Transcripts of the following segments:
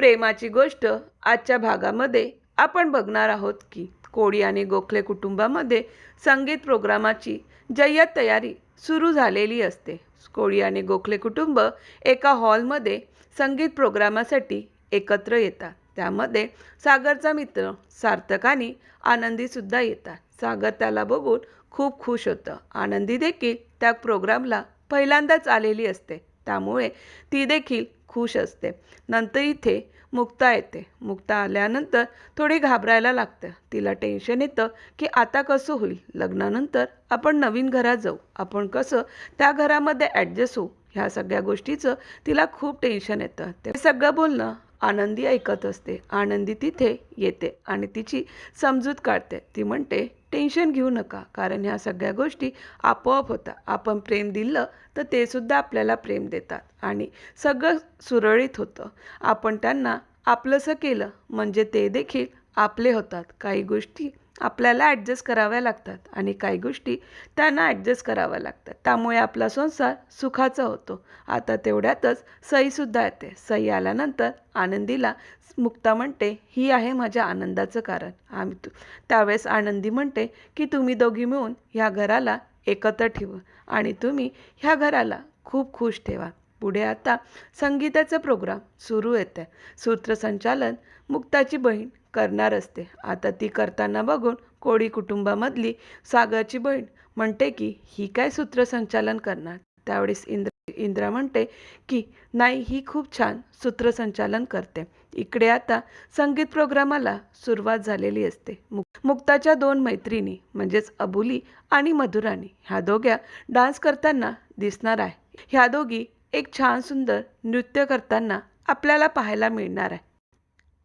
प्रेमाची गोष्ट आजच्या भागामध्ये आपण बघणार आहोत की कोळी आणि गोखले कुटुंबामध्ये संगीत प्रोग्रामाची जय्यत तयारी सुरू झालेली असते. कोळी आणि गोखले कुटुंब एका हॉलमध्ये संगीत प्रोग्रामासाठी एकत्र येतात. त्यामध्ये सागरचा मित्र सार्थक आणि आनंदीसुद्धा येतात. सागर त्याला बघून खूप खुश होतं. आनंदी देखील त्या प्रोग्रामला पहिल्यांदाच आलेली असते. त्यामुळे ती देखील खुश असते. नंतर इथे मुक्ता येते. मुक्ता आल्यानंतर थोडी घाबरायला लागतं. तिला टेन्शन येतं की आता कसं होईल? लग्नानंतर आपण नवीन घरात जाऊ. आपण कसं त्या घरामध्ये ॲडजस्ट होऊ? ह्या सगळ्या गोष्टीचं तिला खूप टेन्शन येतं. ते सगळं बोलणं आनंदी ऐकत असते. आनंदी तिथे येते आणि तिची समजूत काढते. ती म्हणते टेन्शन घेऊ नका कारण ह्या सगळ्या गोष्टी आपोआप होतात. आपण प्रेम दिलं तर ते सुद्धा आपल्याला प्रेम देतात आणि सगळं सुरळीत होतं. आपण त्यांना आपलंसं केलं म्हणजे ते देखील आपले होतात. काही गोष्टी आपल्याला ॲडजस्ट कराव्या लागतात आणि काही गोष्टी त्यांना ॲडजस्ट कराव्या लागतात. त्यामुळे आपला संसार सुखाचा होतो. आता तेवढ्यातच सईसुद्धा येते. सई आल्यानंतर आनंदीला मुक्ता म्हणते ही आहे माझ्या आनंदाचं कारण. आम्ही तू त्यावेळेस आनंदी म्हणते की तुम्ही दोघी मिळून ह्या घराला एकत्र ठेवा आणि तुम्ही ह्या घराला खूप खुश ठेवा. पुढे आता संगीताचा प्रोग्राम सुरू येते सूत्रसंचालन मुक्ताची बहीण करणार असते. आता ती करताना बघून कोळी कुटुंबामधली सागरची बहीण म्हणते की ही काय सूत्रसंचालन करणार? त्यावेळेस इंद्र इंद्रा म्हणते की नाही ही खूप छान सूत्रसंचालन करते. इकडे आता संगीत प्रोग्रामाला सुरुवात झालेली असते. मुक मुक्ताच्या दोन मैत्रिणी म्हणजेच अबुली आणि मधुराणी ह्या दोघ्या डान्स करताना दिसणार आहे. ह्या दोघी एक छान सुंदर नृत्य करताना आपल्याला पाहायला मिळणार आहे.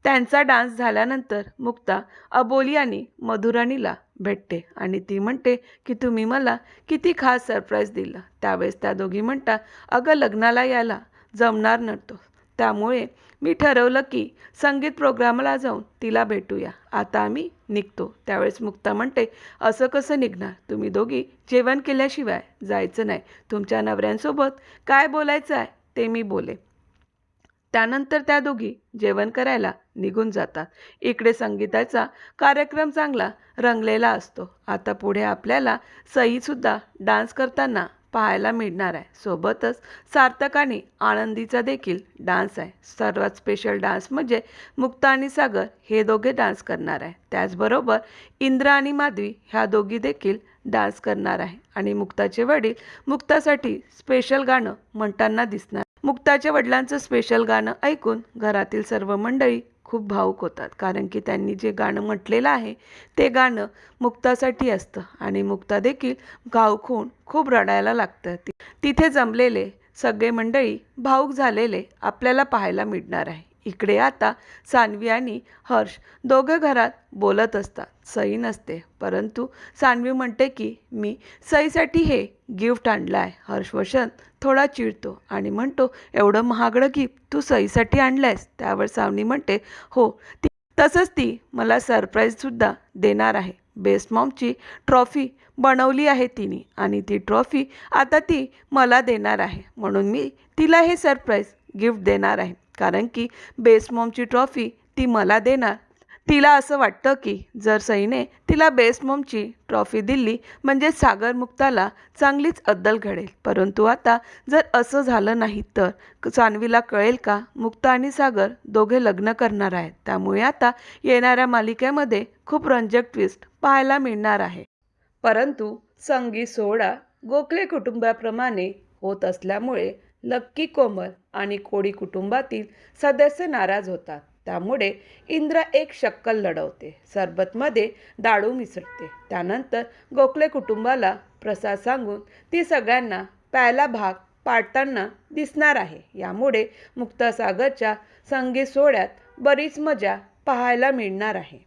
त्यांचा डान्स झाल्यानंतर मुक्ता अबोलियानी मधुराणीला भेटते आणि ती म्हणते की तुम्ही मला किती खास सरप्राईज दिलं. त्यावेळेस त्या दोघी म्हणतात अगं लग्नाला यायला जमणार नव्हतो. त्यामुळे मी ठरवलं की संगीत प्रोग्रामला जाऊन तिला भेटूया. आता आम्ही निघतो. त्यावेळेस मुक्ता म्हणते असं कसं निघणार? तुम्ही दोघी जेवण केल्याशिवाय जायचं नाही. तुमच्या नवऱ्यांसोबत काय बोलायचं आहे ते मी बोले त्यानंतर त्या दोघी जेवण करायला निघून जातात. इकडे संगीताचा कार्यक्रम चांगला रंगलेला असतो. आता पुढे आपल्याला सईसुद्धा डान्स करताना पाहायला मिळणार आहे. सोबतच सार्थक आणि आनंदीचा देखील डान्स आहे. सर्वात स्पेशल डान्स म्हणजे मुक्ता आणि सागर हे दोघे डान्स करणार आहे. त्याचबरोबर इंद्र आणि माधवी ह्या दोघी देखील डान्स करणार आहे. आणि मुक्ताचे वडील मुक्तासाठी स्पेशल गाणं म्हणताना दिसणार मुक्ताच्या वडिलांचं स्पेशल गाणं ऐकून घरातील सर्व मंडळी खूप भावूक होतात. कारण की त्यांनी जे गाणं म्हटलेलं आहे ते गाणं मुक्तासाठी असतं. आणि मुक्ता देखील गावख होऊन खूप रडायला लागतं. तिथे जमलेले सगळे मंडळी भाऊक झालेले आपल्याला पाहायला मिळणार आहे. इकडे आता सानवी आणि हर्ष दोघं घरात बोलत असतात. सई नसते. परंतु सानवी म्हणते की मी सईसाठी हे गिफ्ट आणलं आहे हर्षवशन थोडा चिडतो आणि म्हणतो एवढं महागडं गिफ्ट तू सईसाठी आणलं आहेस त्यावर सावनी म्हणते हो ती तसंच ती मला सरप्राईजसुद्धा देणार आहे. बेस्ट मॉमची ट्रॉफी बनवली आहे तिने आणि ती ट्रॉफी आता ती मला देणार आहे. म्हणून मी तिला हे सरप्राईज गिफ्ट देणार आहे. कारण की बेस्ट मॉमची ट्रॉफी ती मला देणार. तिला असं वाटतं की जर सईने तिला बेस्ट मॉमची ट्रॉफी दिली म्हणजे सागर मुक्ताला चांगलीच अद्दल घडेल. परंतु आता जर असं झालं नाही तर सानवीला कळेल का मुक्ता आणि सागर दोघे लग्न करणार आहेत? त्यामुळे आता येणाऱ्या मालिकेमध्ये खूप रंजक ट्विस्ट पाहायला मिळणार आहे. परंतु संगी सोहळा गोखले कुटुंबाप्रमाणे होत असल्यामुळे लक्की कोमल आणि कोळी कुटुंबातील सदस्य नाराज होतात. त्यामुळे इंद्र एक शक्कल लढवते. सरबतमध्ये दाडू मिसळते. त्यानंतर गोखले कुटुंबाला प्रसाद सांगून ती सगळ्यांना प्यायला भाग पाडताना दिसणार आहे. यामुळे मुक्तासागरच्या संगीत सोहळ्यात बरीच मजा पाहायला मिळणार आहे.